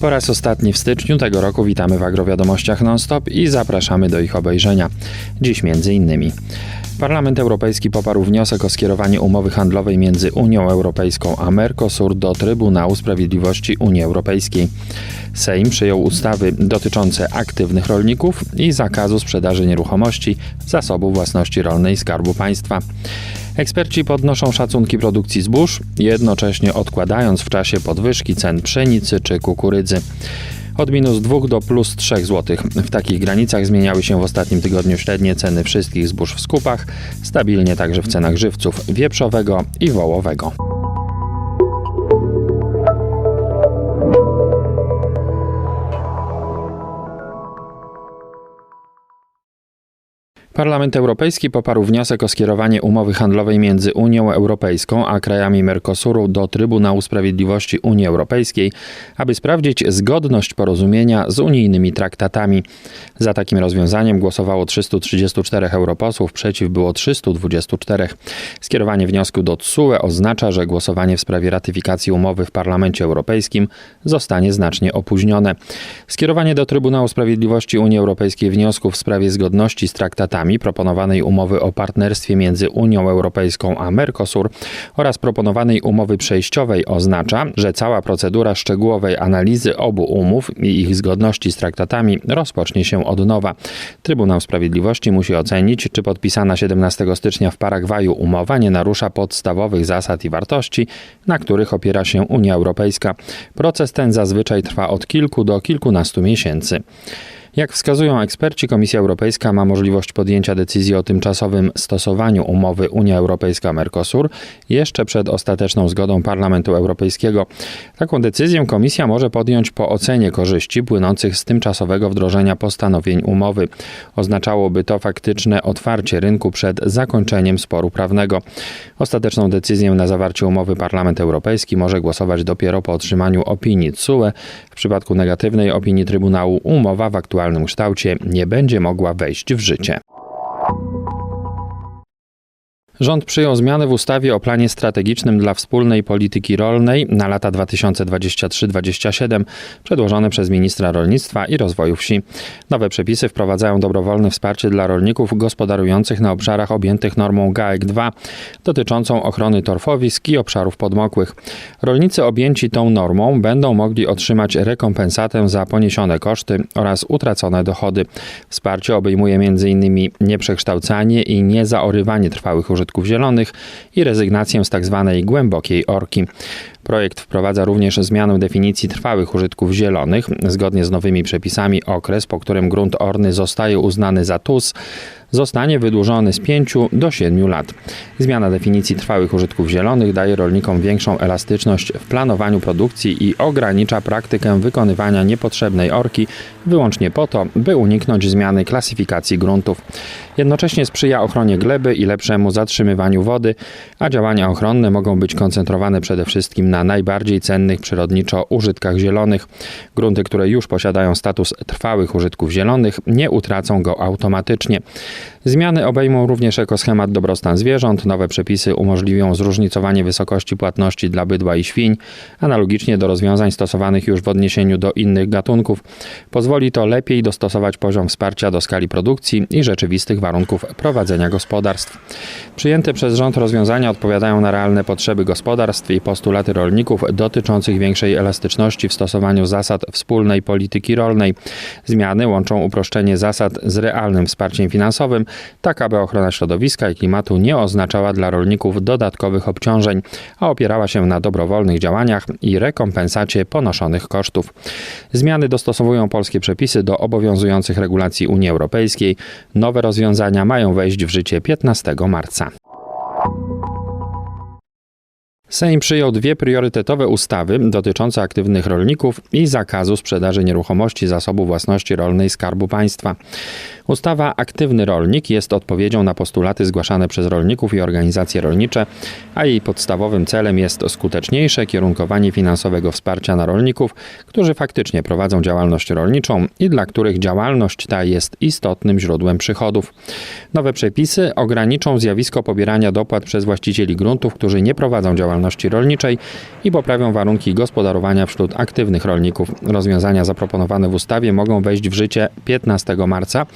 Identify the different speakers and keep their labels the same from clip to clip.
Speaker 1: Po raz ostatni w styczniu tego roku witamy w Agrowiadomościach non-stop i zapraszamy do ich obejrzenia. Dziś między innymi. Parlament Europejski poparł wniosek o skierowanie umowy handlowej między Unią Europejską a Mercosur do Trybunału Sprawiedliwości Unii Europejskiej. Sejm przyjął ustawy dotyczące aktywnych rolników i zakazu sprzedaży nieruchomości, zasobów własności rolnej Skarbu Państwa. Eksperci podnoszą szacunki produkcji zbóż, jednocześnie odkładając w czasie podwyżki cen pszenicy czy kukurydzy. Od minus 2 do plus 3 zł. W takich granicach zmieniały się w ostatnim tygodniu średnie ceny wszystkich zbóż w skupach, stabilnie także w cenach żywców wieprzowego i wołowego. Parlament Europejski poparł wniosek o skierowanie umowy handlowej między Unią Europejską a krajami Mercosuru do Trybunału Sprawiedliwości Unii Europejskiej, aby sprawdzić zgodność porozumienia z unijnymi traktatami. Za takim rozwiązaniem głosowało 334 europosłów, przeciw było 324. Skierowanie wniosku do TSUE oznacza, że głosowanie w sprawie ratyfikacji umowy w Parlamencie Europejskim zostanie znacznie opóźnione. Skierowanie do Trybunału Sprawiedliwości Unii Europejskiej wniosków w sprawie zgodności z traktatami proponowanej umowy o partnerstwie między Unią Europejską a Mercosur oraz proponowanej umowy przejściowej oznacza, że cała procedura szczegółowej analizy obu umów i ich zgodności z traktatami rozpocznie się od nowa. Trybunał Sprawiedliwości musi ocenić, czy podpisana 17 stycznia w Paragwaju umowa nie narusza podstawowych zasad i wartości, na których opiera się Unia Europejska. Proces ten zazwyczaj trwa od kilku do kilkunastu miesięcy. Jak wskazują eksperci, Komisja Europejska ma możliwość podjęcia decyzji o tymczasowym stosowaniu umowy Unia Europejska-Mercosur jeszcze przed ostateczną zgodą Parlamentu Europejskiego. Taką decyzję Komisja może podjąć po ocenie korzyści płynących z tymczasowego wdrożenia postanowień umowy. Oznaczałoby to faktyczne otwarcie rynku przed zakończeniem sporu prawnego. Ostateczną decyzję na zawarcie umowy Parlament Europejski może głosować dopiero po otrzymaniu opinii TSUE. W przypadku negatywnej opinii Trybunału umowa w aktualnym kształcie nie będzie mogła wejść w życie. Rząd przyjął zmiany w ustawie o planie strategicznym dla wspólnej polityki rolnej na lata 2023-2027, przedłożone przez ministra rolnictwa i rozwoju wsi. Nowe przepisy wprowadzają dobrowolne wsparcie dla rolników gospodarujących na obszarach objętych normą GAEK 2, dotyczącą ochrony torfowisk i obszarów podmokłych. Rolnicy objęci tą normą będą mogli otrzymać rekompensatę za poniesione koszty oraz utracone dochody. Wsparcie obejmuje m.in. nieprzekształcanie i niezaorywanie trwałych użytków użytków zielonych i rezygnację z tzw. Tak głębokiej orki. Projekt wprowadza również zmianę definicji trwałych użytków zielonych. Zgodnie z nowymi przepisami okres, po którym grunt orny zostaje uznany za TUS, zostanie wydłużony z 5 do 7 lat. Zmiana definicji trwałych użytków zielonych daje rolnikom większą elastyczność w planowaniu produkcji i ogranicza praktykę wykonywania niepotrzebnej orki wyłącznie po to, by uniknąć zmiany klasyfikacji gruntów. Jednocześnie sprzyja ochronie gleby i lepszemu zatrzymywaniu wody, a działania ochronne mogą być koncentrowane przede wszystkim na najbardziej cennych przyrodniczo użytkach zielonych. Grunty, które już posiadają status trwałych użytków zielonych, nie utracą go automatycznie. Zmiany obejmą również ekoschemat dobrostan zwierząt. Nowe przepisy umożliwią zróżnicowanie wysokości płatności dla bydła i świń, analogicznie do rozwiązań stosowanych już w odniesieniu do innych gatunków. Pozwoli to lepiej dostosować poziom wsparcia do skali produkcji i rzeczywistych warunków prowadzenia gospodarstw. Przyjęte przez rząd rozwiązania odpowiadają na realne potrzeby gospodarstw i postulaty rolników dotyczących większej elastyczności w stosowaniu zasad wspólnej polityki rolnej. Zmiany łączą uproszczenie zasad z realnym wsparciem finansowym, tak aby ochrona środowiska i klimatu nie oznaczała dla rolników dodatkowych obciążeń, a opierała się na dobrowolnych działaniach i rekompensacie ponoszonych kosztów. Zmiany dostosowują polskie przepisy do obowiązujących regulacji Unii Europejskiej. Nowe rozwiązania mają wejść w życie 15 marca. Sejm przyjął dwie priorytetowe ustawy dotyczące aktywnych rolników i zakazu sprzedaży nieruchomości zasobu własności rolnej Skarbu Państwa. Ustawa Aktywny Rolnik jest odpowiedzią na postulaty zgłaszane przez rolników i organizacje rolnicze, a jej podstawowym celem jest skuteczniejsze kierunkowanie finansowego wsparcia na rolników, którzy faktycznie prowadzą działalność rolniczą i dla których działalność ta jest istotnym źródłem przychodów. Nowe przepisy ograniczą zjawisko pobierania dopłat przez właścicieli gruntów, którzy nie prowadzą działalności działalności rolniczej i poprawią warunki gospodarowania wśród aktywnych rolników. Rozwiązania zaproponowane w ustawie mogą wejść w życie 15 marca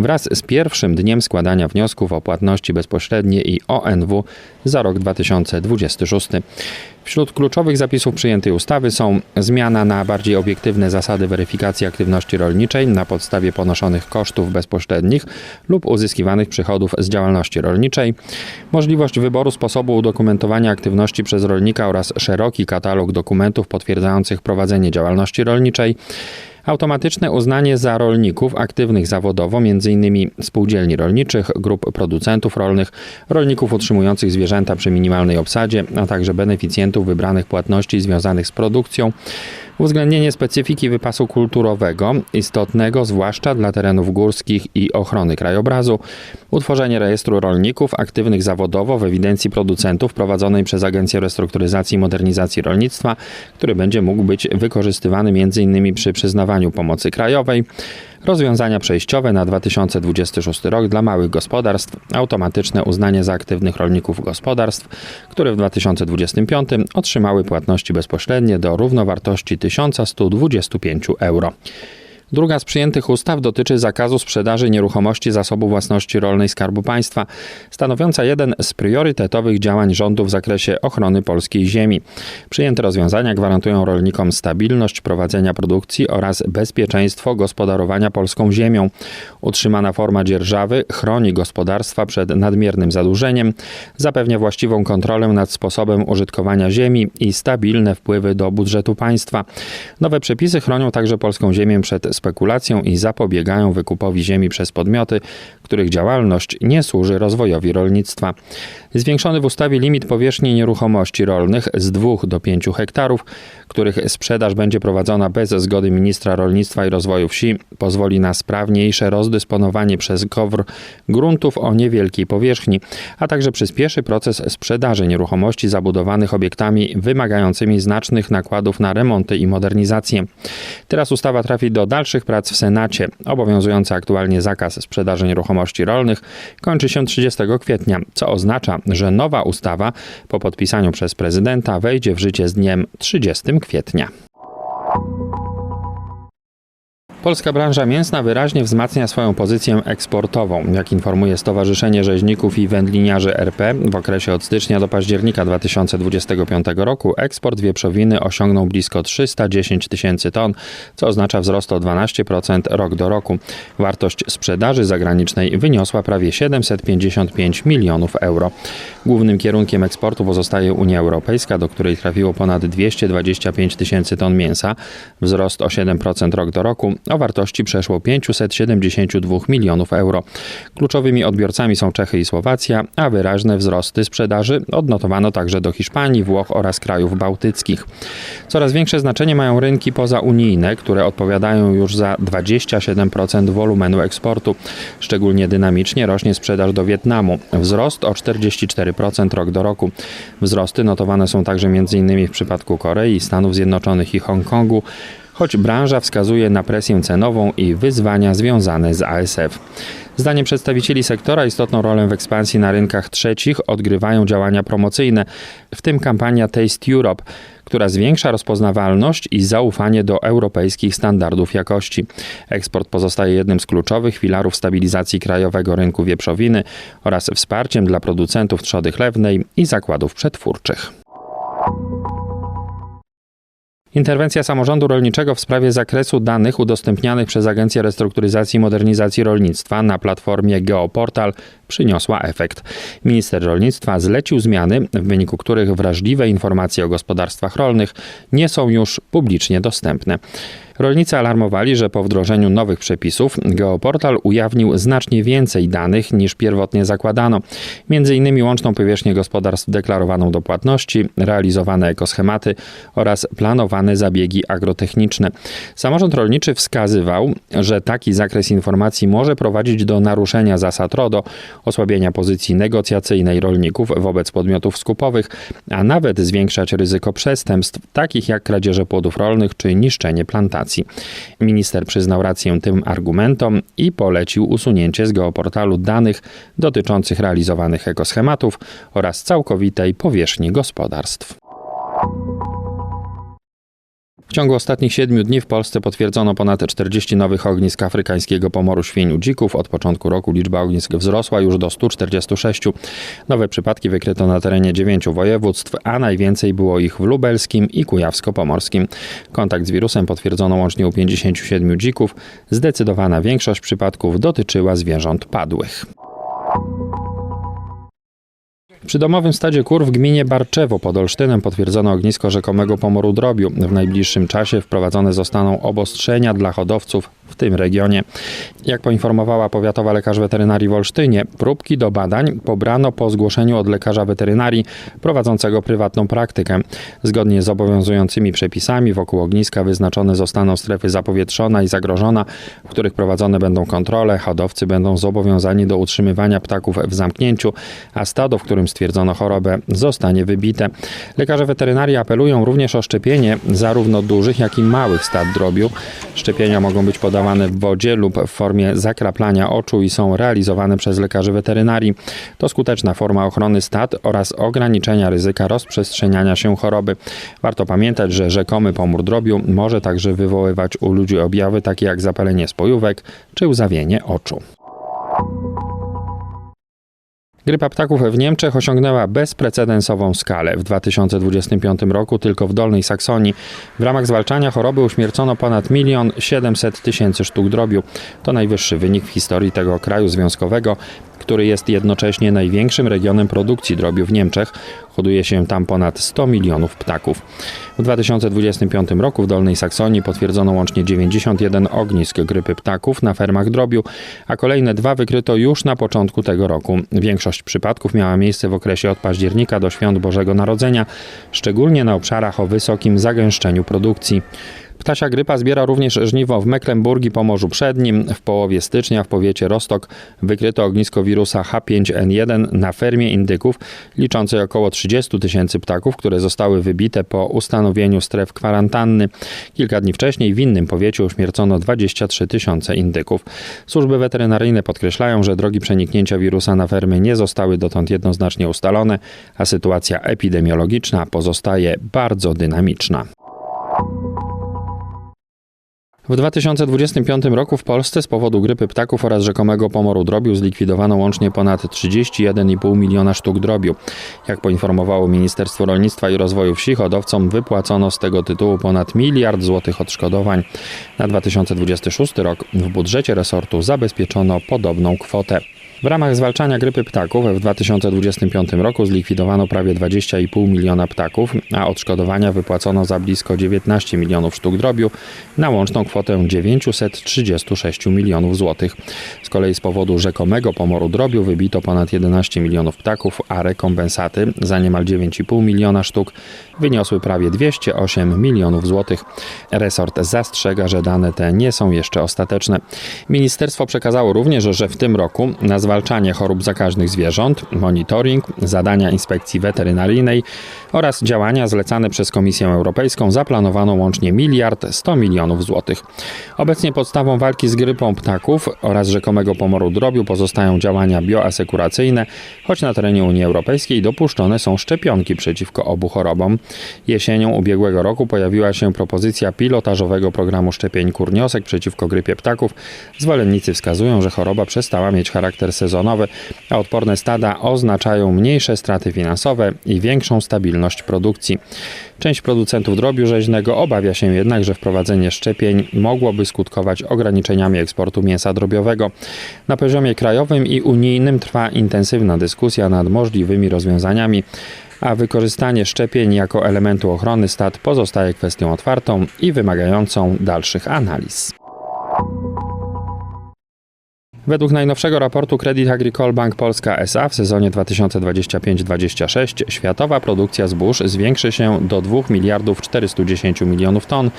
Speaker 1: wraz z pierwszym dniem składania wniosków o płatności bezpośrednie i ONW za rok 2026. Wśród kluczowych zapisów przyjętej ustawy są zmiana na bardziej obiektywne zasady weryfikacji aktywności rolniczej na podstawie ponoszonych kosztów bezpośrednich lub uzyskiwanych przychodów z działalności rolniczej, możliwość wyboru sposobu udokumentowania aktywności przez rolnika oraz szeroki katalog dokumentów potwierdzających prowadzenie działalności rolniczej, Automatyczne uznanie za rolników aktywnych zawodowo, m.in. spółdzielni rolniczych, grup producentów rolnych, rolników utrzymujących zwierzęta przy minimalnej obsadzie, a także beneficjentów wybranych płatności związanych z produkcją, uwzględnienie specyfiki wypasu kulturowego, istotnego zwłaszcza dla terenów górskich i ochrony krajobrazu, utworzenie rejestru rolników aktywnych zawodowo w ewidencji producentów prowadzonej przez Agencję Restrukturyzacji i Modernizacji Rolnictwa, który będzie mógł być wykorzystywany m.in. przy przyznawaniu pomocy krajowej, Rozwiązania przejściowe na 2026 rok dla małych gospodarstw, automatyczne uznanie za aktywnych rolników gospodarstw, które w 2025 otrzymały płatności bezpośrednie do równowartości 1125 euro. Druga z przyjętych ustaw dotyczy zakazu sprzedaży nieruchomości zasobu własności rolnej Skarbu Państwa, stanowiąca jeden z priorytetowych działań rządu w zakresie ochrony polskiej ziemi. Przyjęte rozwiązania gwarantują rolnikom stabilność prowadzenia produkcji oraz bezpieczeństwo gospodarowania polską ziemią. Utrzymana forma dzierżawy chroni gospodarstwa przed nadmiernym zadłużeniem, zapewnia właściwą kontrolę nad sposobem użytkowania ziemi i stabilne wpływy do budżetu państwa. Nowe przepisy chronią także polską ziemię przed spekulacją i zapobiegają wykupowi ziemi przez podmioty, których działalność nie służy rozwojowi rolnictwa. Zwiększony w ustawie limit powierzchni nieruchomości rolnych z 2 do 5 hektarów, których sprzedaż będzie prowadzona bez zgody ministra rolnictwa i rozwoju wsi, pozwoli na sprawniejsze rozdysponowanie przez KOWR gruntów o niewielkiej powierzchni, a także przyspieszy proces sprzedaży nieruchomości zabudowanych obiektami wymagającymi znacznych nakładów na remonty i modernizację. Teraz ustawa trafi do dalszych prac w Senacie. Obowiązujący aktualnie zakaz sprzedaży nieruchomości rolnych kończy się 30 kwietnia, co oznacza, że nowa ustawa po podpisaniu przez prezydenta wejdzie w życie z dniem 30 kwietnia. Polska branża mięsna wyraźnie wzmacnia swoją pozycję eksportową. Jak informuje Stowarzyszenie Rzeźników i Wędliniarzy RP, w okresie od stycznia do października 2025 roku eksport wieprzowiny osiągnął blisko 310 tysięcy ton, co oznacza wzrost o 12% rok do roku. Wartość sprzedaży zagranicznej wyniosła prawie 755 milionów euro. Głównym kierunkiem eksportu pozostaje Unia Europejska, do której trafiło ponad 225 tysięcy ton mięsa, wzrost o 7% rok do roku o wartości przeszło 572 milionów euro. Kluczowymi odbiorcami są Czechy i Słowacja, a wyraźne wzrosty sprzedaży odnotowano także do Hiszpanii, Włoch oraz krajów bałtyckich. Coraz większe znaczenie mają rynki pozaunijne, które odpowiadają już za 27% wolumenu eksportu. Szczególnie dynamicznie rośnie sprzedaż do Wietnamu. Wzrost o 44% rok do roku. Wzrosty notowane są także m.in. w przypadku Korei, Stanów Zjednoczonych i Hongkongu choć branża wskazuje na presję cenową i wyzwania związane z ASF. Zdaniem przedstawicieli sektora istotną rolę w ekspansji na rynkach trzecich odgrywają działania promocyjne, w tym kampania Taste Europe, która zwiększa rozpoznawalność i zaufanie do europejskich standardów jakości. Eksport pozostaje jednym z kluczowych filarów stabilizacji krajowego rynku wieprzowiny oraz wsparciem dla producentów trzody chlewnej i zakładów przetwórczych. Interwencja samorządu rolniczego w sprawie zakresu danych udostępnianych przez Agencję Restrukturyzacji i Modernizacji Rolnictwa na platformie Geoportal przyniosła efekt. Minister rolnictwa zlecił zmiany, w wyniku których wrażliwe informacje o gospodarstwach rolnych nie są już publicznie dostępne. Rolnicy alarmowali, że po wdrożeniu nowych przepisów Geoportal ujawnił znacznie więcej danych niż pierwotnie zakładano. Między innymi łączną powierzchnię gospodarstw deklarowaną do płatności, realizowane ekoschematy oraz planowane zabiegi agrotechniczne. Samorząd rolniczy wskazywał, że taki zakres informacji może prowadzić do naruszenia zasad RODO, osłabienia pozycji negocjacyjnej rolników wobec podmiotów skupowych, a nawet zwiększać ryzyko przestępstw, takich jak kradzieże płodów rolnych czy niszczenie plantacji. Minister przyznał rację tym argumentom i polecił usunięcie z geoportalu danych dotyczących realizowanych ekoschematów oraz całkowitej powierzchni gospodarstw. W ciągu ostatnich siedmiu dni w Polsce potwierdzono ponad 40 nowych ognisk afrykańskiego pomoru świń u dzików. Od początku roku liczba ognisk wzrosła już do 146. Nowe przypadki wykryto na terenie dziewięciu województw, a najwięcej było ich w lubelskim i kujawsko-pomorskim. Kontakt z wirusem potwierdzono łącznie u 57 dzików. Zdecydowana większość przypadków dotyczyła zwierząt padłych. Przy domowym stadzie kur w gminie Barczewo pod Olsztynem potwierdzono ognisko rzekomego pomoru drobiu. W najbliższym czasie wprowadzone zostaną obostrzenia dla hodowców w tym regionie. Jak poinformowała powiatowa lekarz weterynarii w Olsztynie, próbki do badań pobrano po zgłoszeniu od lekarza weterynarii prowadzącego prywatną praktykę. Zgodnie z obowiązującymi przepisami wokół ogniska wyznaczone zostaną strefy zapowietrzona i zagrożona, w których prowadzone będą kontrole. Hodowcy będą zobowiązani do utrzymywania ptaków w zamknięciu, a stado, w którym stwierdzono chorobę, zostanie wybite. Lekarze weterynarii apelują również o szczepienie zarówno dużych, jak i małych stad drobiu. Szczepienia mogą być podawane w wodzie lub w formie zakraplania oczu i są realizowane przez lekarzy weterynarii. To skuteczna forma ochrony stad oraz ograniczenia ryzyka rozprzestrzeniania się choroby. Warto pamiętać, że rzekomy pomór drobiu może także wywoływać u ludzi objawy takie jak zapalenie spojówek czy łzawienie oczu. Grypa ptaków w Niemczech osiągnęła bezprecedensową skalę. W 2025 roku tylko w Dolnej Saksonii w ramach zwalczania choroby uśmiercono ponad 1 700 tysięcy sztuk drobiu. To najwyższy wynik w historii tego kraju związkowego, który jest jednocześnie największym regionem produkcji drobiu w Niemczech. Hoduje się tam ponad 100 milionów ptaków. W 2025 roku w Dolnej Saksonii potwierdzono łącznie 91 ognisk grypy ptaków na fermach drobiu, a kolejne dwa wykryto już na początku tego roku. Większość przypadków miała miejsce w okresie od października do świąt Bożego Narodzenia, szczególnie na obszarach o wysokim zagęszczeniu produkcji. Ptasia grypa zbiera również żniwo w Mecklenburgii Pomorzu Przednim. W połowie stycznia w powiecie Rostok wykryto ognisko wirusa H5N1 na fermie indyków liczącej około 30 tysięcy ptaków, które zostały wybite po ustanowieniu stref kwarantanny. Kilka dni wcześniej w innym powiecie uśmiercono 23 tysiące indyków. Służby weterynaryjne podkreślają, że drogi przeniknięcia wirusa na fermy nie zostały dotąd jednoznacznie ustalone, a sytuacja epidemiologiczna pozostaje bardzo dynamiczna. W 2025 roku w Polsce z powodu grypy ptaków oraz rzekomego pomoru drobiu zlikwidowano łącznie ponad 31,5 miliona sztuk drobiu. Jak poinformowało Ministerstwo Rolnictwa i Rozwoju Wsi, hodowcom wypłacono z tego tytułu ponad miliard złotych odszkodowań. Na 2026 rok w budżecie resortu zabezpieczono podobną kwotę. W ramach zwalczania grypy ptaków w 2025 roku zlikwidowano prawie 20,5 miliona ptaków, a odszkodowania wypłacono za blisko 19 milionów sztuk drobiu na łączną kwotę 936 milionów złotych. Z kolei z powodu rzekomego pomoru drobiu wybito ponad 11 milionów ptaków, a rekompensaty za niemal 9,5 miliona sztuk wyniosły prawie 208 milionów złotych. Resort zastrzega, że dane te nie są jeszcze ostateczne. Ministerstwo przekazało również, że w tym roku na zwalczanie chorób zakaźnych zwierząt, monitoring, zadania inspekcji weterynaryjnej oraz działania zlecane przez Komisję Europejską zaplanowano łącznie miliard 100 milionów złotych. Obecnie podstawą walki z grypą ptaków oraz rzekomego pomoru drobiu pozostają działania bioasekuracyjne, choć na terenie Unii Europejskiej dopuszczone są szczepionki przeciwko obu chorobom. Jesienią ubiegłego roku pojawiła się propozycja pilotażowego programu szczepień kurniosek przeciwko grypie ptaków. Zwolennicy wskazują, że choroba przestała mieć charakter sezonowy, a odporne stada oznaczają mniejsze straty finansowe i większą stabilność produkcji. Część producentów drobiu rzeźnego obawia się jednak, że wprowadzenie szczepień mogłoby skutkować ograniczeniami eksportu mięsa drobiowego. Na poziomie krajowym i unijnym trwa intensywna dyskusja nad możliwymi rozwiązaniami a wykorzystanie szczepień jako elementu ochrony stad pozostaje kwestią otwartą i wymagającą dalszych analiz. Według najnowszego raportu Credit Agricole Bank Polska SA w sezonie 2025-26 światowa produkcja zbóż zwiększy się do 2 miliardów 410 milionów ton,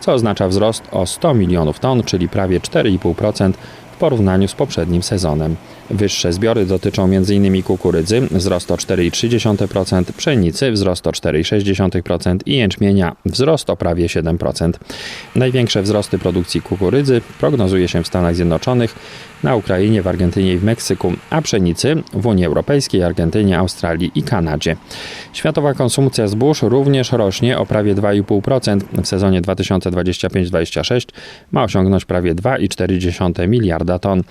Speaker 1: co oznacza wzrost o 100 milionów ton, czyli prawie 4,5% w porównaniu z poprzednim sezonem. Wyższe zbiory dotyczą m.in. kukurydzy, wzrost o 4,3%, pszenicy, wzrost o 4,6% i jęczmienia, wzrost o prawie 7%. Największe wzrosty produkcji kukurydzy prognozuje się w Stanach Zjednoczonych, na Ukrainie, w Argentynie i w Meksyku, a pszenicy w Unii Europejskiej, Argentynie, Australii i Kanadzie. Światowa konsumpcja zbóż również rośnie o prawie 2,5%. W sezonie 2025-26 ma osiągnąć prawie 2,4 miliarda ton.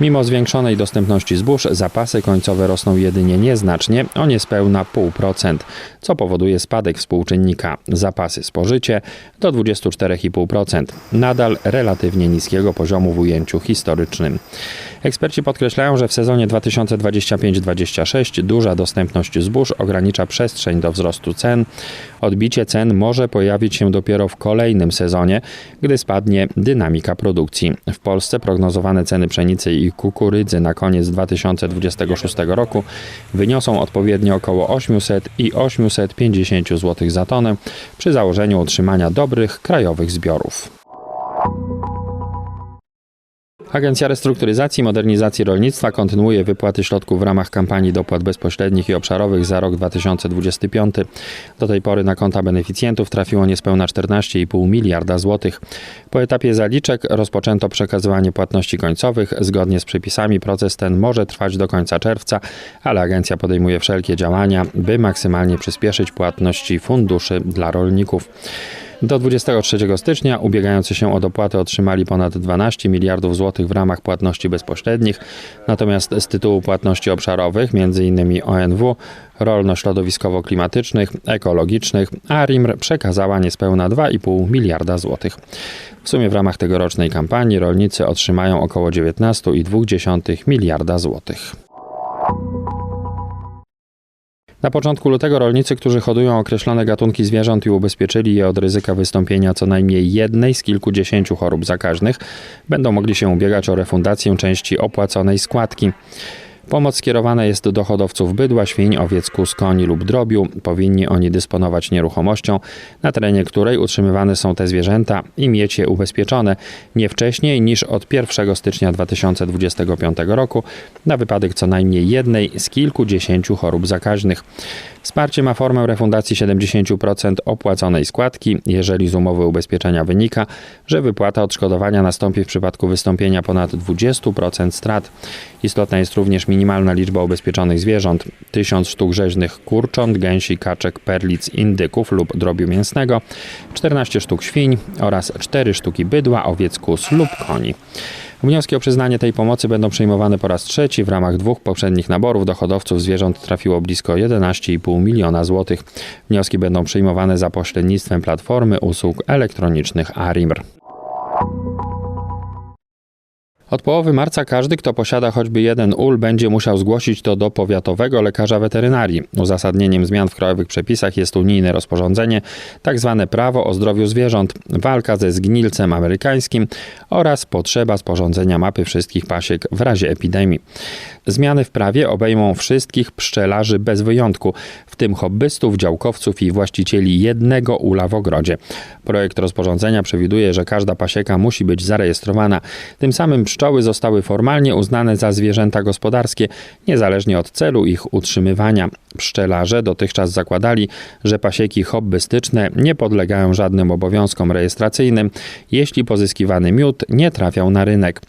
Speaker 1: Mimo zwiększonej dostępności zbóż, zapasy końcowe rosną jedynie nieznacznie, o niespełna 0,5%, co powoduje spadek współczynnika zapasy spożycie do 24,5%, nadal relatywnie niskiego poziomu w ujęciu historycznym. Eksperci podkreślają, że w sezonie 2025-26 duża dostępność zbóż ogranicza przestrzeń do wzrostu cen. Odbicie cen może pojawić się dopiero w kolejnym sezonie, gdy spadnie dynamika produkcji. W Polsce prognozowane ceny pszenicy i kukurydzy na koniec 2026 roku wyniosą odpowiednio około 800 i 850 zł za tonę przy założeniu utrzymania dobrych krajowych zbiorów. Agencja Restrukturyzacji i Modernizacji Rolnictwa kontynuuje wypłaty środków w ramach kampanii dopłat bezpośrednich i obszarowych za rok 2025. Do tej pory na konta beneficjentów trafiło niespełna 14,5 miliarda złotych. Po etapie zaliczek rozpoczęto przekazywanie płatności końcowych. Zgodnie z przepisami proces ten może trwać do końca czerwca, ale agencja podejmuje wszelkie działania, by maksymalnie przyspieszyć płatności funduszy dla rolników. Do 23 stycznia ubiegający się o dopłatę otrzymali ponad 12 miliardów złotych w ramach płatności bezpośrednich, natomiast z tytułu płatności obszarowych, m.in. ONW, rolno-środowiskowo-klimatycznych, ekologicznych, ARIMR przekazała niespełna 2,5 miliarda złotych. W sumie w ramach tegorocznej kampanii rolnicy otrzymają około 19,2 miliarda złotych. Na początku lutego rolnicy, którzy hodują określone gatunki zwierząt i ubezpieczyli je od ryzyka wystąpienia co najmniej jednej z kilkudziesięciu chorób zakaźnych, będą mogli się ubiegać o refundację części opłaconej składki. Pomoc skierowana jest do hodowców bydła, świń, owiec, kóz, koni lub drobiu. Powinni oni dysponować nieruchomością, na terenie której utrzymywane są te zwierzęta i mieć je ubezpieczone nie wcześniej niż od 1 stycznia 2025 roku na wypadek co najmniej jednej z kilkudziesięciu chorób zakaźnych. Wsparcie ma formę refundacji 70% opłaconej składki, jeżeli z umowy ubezpieczenia wynika, że wypłata odszkodowania nastąpi w przypadku wystąpienia ponad 20% strat. Istotna jest również minimalna liczba ubezpieczonych zwierząt: 1000 sztuk rzeźnych kurcząt, gęsi, kaczek, perlic, indyków lub drobiu mięsnego, 14 sztuk świń oraz 4 sztuki bydła, owiec, kóz lub koni. Wnioski o przyznanie tej pomocy będą przyjmowane po raz trzeci. W ramach dwóch poprzednich naborów do hodowców zwierząt trafiło blisko 11,5 miliona złotych. Wnioski będą przyjmowane za pośrednictwem platformy usług elektronicznych ARIMR. Od połowy marca każdy, kto posiada choćby jeden ul, będzie musiał zgłosić to do powiatowego lekarza weterynarii. Uzasadnieniem zmian w krajowych przepisach jest unijne rozporządzenie. Tak prawo o zdrowiu zwierząt, walka ze zgnilcem amerykańskim oraz potrzeba sporządzenia mapy wszystkich pasiek w razie epidemii. Zmiany w prawie obejmą wszystkich pszczelarzy bez wyjątku, w tym hobbystów, działkowców i właścicieli jednego ula w ogrodzie. Projekt rozporządzenia przewiduje, że każda pasieka musi być zarejestrowana. Tym samym pszczoły zostały formalnie uznane za zwierzęta gospodarskie, niezależnie od celu ich utrzymywania. Pszczelarze dotychczas zakładali, że pasieki hobbystyczne nie podlegają żadnym obowiązkom rejestracyjnym, jeśli pozyskiwany miód nie trafiał na rynek.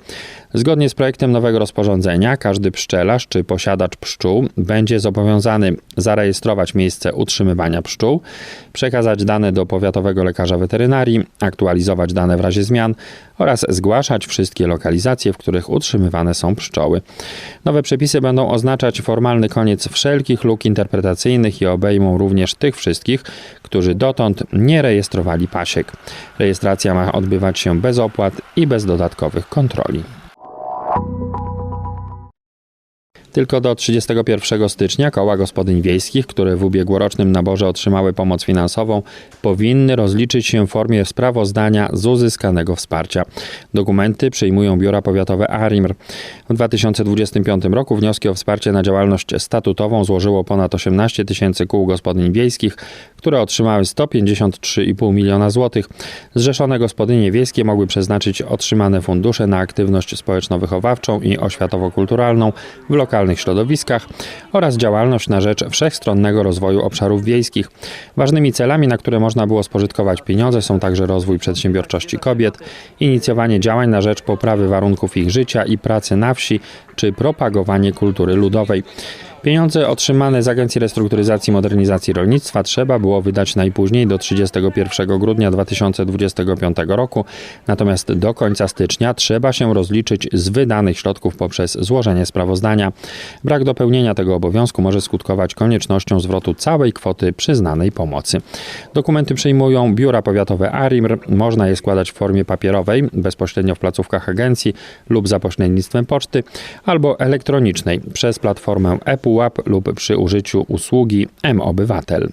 Speaker 1: Zgodnie z projektem nowego rozporządzenia, każdy pszczelarz czy posiadacz pszczół będzie zobowiązany zarejestrować miejsce utrzymywania pszczół, przekazać dane do powiatowego lekarza weterynarii, aktualizować dane w razie zmian oraz zgłaszać wszystkie lokalizacje, w których utrzymywane są pszczoły. Nowe przepisy będą oznaczać formalny koniec wszelkich luk interpretacyjnych i obejmą również tych wszystkich, którzy dotąd nie rejestrowali pasiek. Rejestracja ma odbywać się bez opłat i bez dodatkowych kontroli. Tylko do 31 stycznia koła gospodyń wiejskich, które w ubiegłorocznym naborze otrzymały pomoc finansową, powinny rozliczyć się w formie sprawozdania z uzyskanego wsparcia. Dokumenty przyjmują biura powiatowe ARIMR. W 2025 roku wnioski o wsparcie na działalność statutową złożyło ponad 18 tysięcy kół gospodyń wiejskich, które otrzymały 153,5 miliona złotych. Zrzeszone gospodynie wiejskie mogły przeznaczyć otrzymane fundusze na aktywność społeczno-wychowawczą i oświatowo-kulturalną w lokalnych środowiskach oraz działalność na rzecz wszechstronnego rozwoju obszarów wiejskich. Ważnymi celami, na które można było spożytkować pieniądze są także rozwój przedsiębiorczości kobiet, inicjowanie działań na rzecz poprawy warunków ich życia i pracy na wsi czy propagowanie kultury ludowej. Pieniądze otrzymane z Agencji Restrukturyzacji i Modernizacji Rolnictwa trzeba było wydać najpóźniej do 31 grudnia 2025 roku, natomiast do końca stycznia trzeba się rozliczyć z wydanych środków poprzez złożenie sprawozdania. Brak dopełnienia tego obowiązku może skutkować koniecznością zwrotu całej kwoty przyznanej pomocy. Dokumenty przyjmują biura powiatowe ARIMR, można je składać w formie papierowej, bezpośrednio w placówkach agencji lub za pośrednictwem poczty, albo elektronicznej przez platformę ePUAP lub przy użyciu usługi M-Obywatel.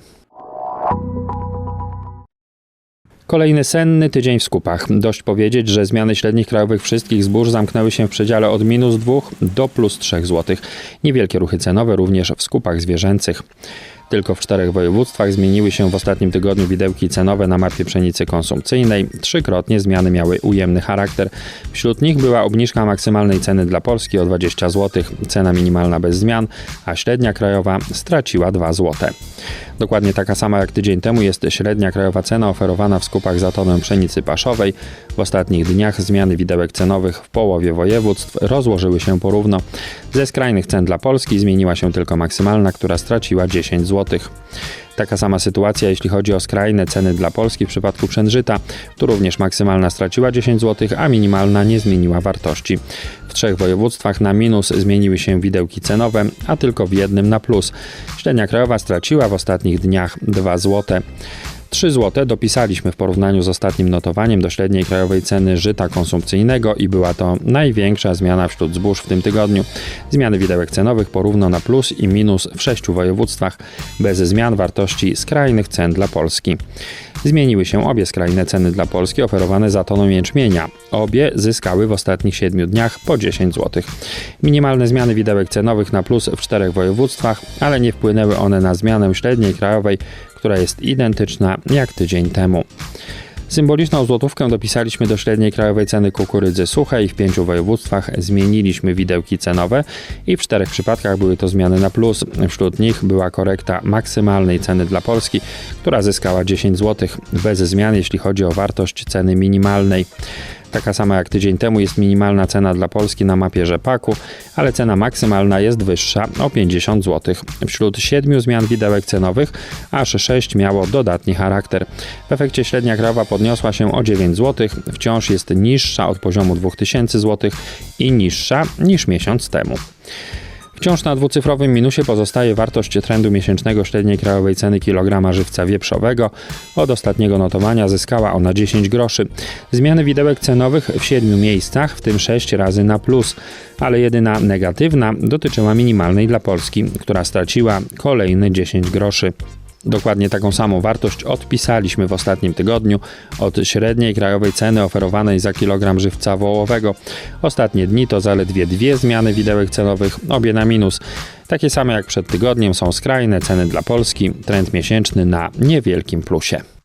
Speaker 1: Kolejny senny tydzień w skupach. Dość powiedzieć, że zmiany średnich krajowych wszystkich zbóż zamknęły się w przedziale od minus 2 do plus 3 zł. Niewielkie ruchy cenowe również w skupach zwierzęcych. Tylko w czterech województwach zmieniły się w ostatnim tygodniu widełki cenowe na mapie pszenicy konsumpcyjnej. Trzykrotnie zmiany miały ujemny charakter. Wśród nich była obniżka maksymalnej ceny dla Polski o 20 zł, cena minimalna bez zmian, a średnia krajowa straciła 2 zł. Dokładnie taka sama jak tydzień temu jest średnia krajowa cena oferowana w skupach za tonę pszenicy paszowej. W ostatnich dniach zmiany widełek cenowych w połowie województw rozłożyły się porówno. Ze skrajnych cen dla Polski zmieniła się tylko maksymalna, która straciła 10 zł. Taka sama sytuacja, jeśli chodzi o skrajne ceny dla Polski w przypadku przężyta. Tu również maksymalna straciła 10 zł, a minimalna nie zmieniła wartości. W trzech województwach na minus zmieniły się widełki cenowe, a tylko w jednym na plus. Średnia krajowa straciła w ostatnich dniach 2 zł. 3 zł dopisaliśmy w porównaniu z ostatnim notowaniem do średniej krajowej ceny żyta konsumpcyjnego i była to największa zmiana wśród zbóż w tym tygodniu. Zmiany widełek cenowych porówno na plus i minus w sześciu województwach, bez zmian wartości skrajnych cen dla Polski. Zmieniły się obie skrajne ceny dla Polski oferowane za toną jęczmienia. Obie zyskały w ostatnich 7 dniach po 10 zł. Minimalne zmiany widełek cenowych na plus w czterech województwach, ale nie wpłynęły one na zmianę średniej krajowej, która jest identyczna jak tydzień temu. Symboliczną złotówkę dopisaliśmy do średniej krajowej ceny kukurydzy suchej. W pięciu województwach zmieniliśmy widełki cenowe i w czterech przypadkach były to zmiany na plus. Wśród nich była korekta maksymalnej ceny dla Polski, która zyskała 10 zł, bez zmian jeśli chodzi o wartość ceny minimalnej. Taka sama jak tydzień temu jest minimalna cena dla Polski na mapie rzepaku, ale cena maksymalna jest wyższa o 50 zł. Wśród siedmiu zmian widełek cenowych aż 6 miało dodatni charakter. W efekcie średnia krajowa podniosła się o 9 zł, wciąż jest niższa od poziomu 2000 zł i niższa niż miesiąc temu. Wciąż na dwucyfrowym minusie pozostaje wartość trendu miesięcznego średniej krajowej ceny kilograma żywca wieprzowego. Od ostatniego notowania zyskała ona 10 groszy. Zmiany widełek cenowych w 7 miejscach, w tym 6 razy na plus, ale jedyna negatywna dotyczyła minimalnej dla Polski, która straciła kolejne 10 groszy. Dokładnie taką samą wartość odpisaliśmy w ostatnim tygodniu od średniej krajowej ceny oferowanej za kilogram żywca wołowego. Ostatnie dni to zaledwie dwie zmiany widełek cenowych, obie na minus. Takie same jak przed tygodniem są skrajne ceny dla Polski, trend miesięczny na niewielkim plusie.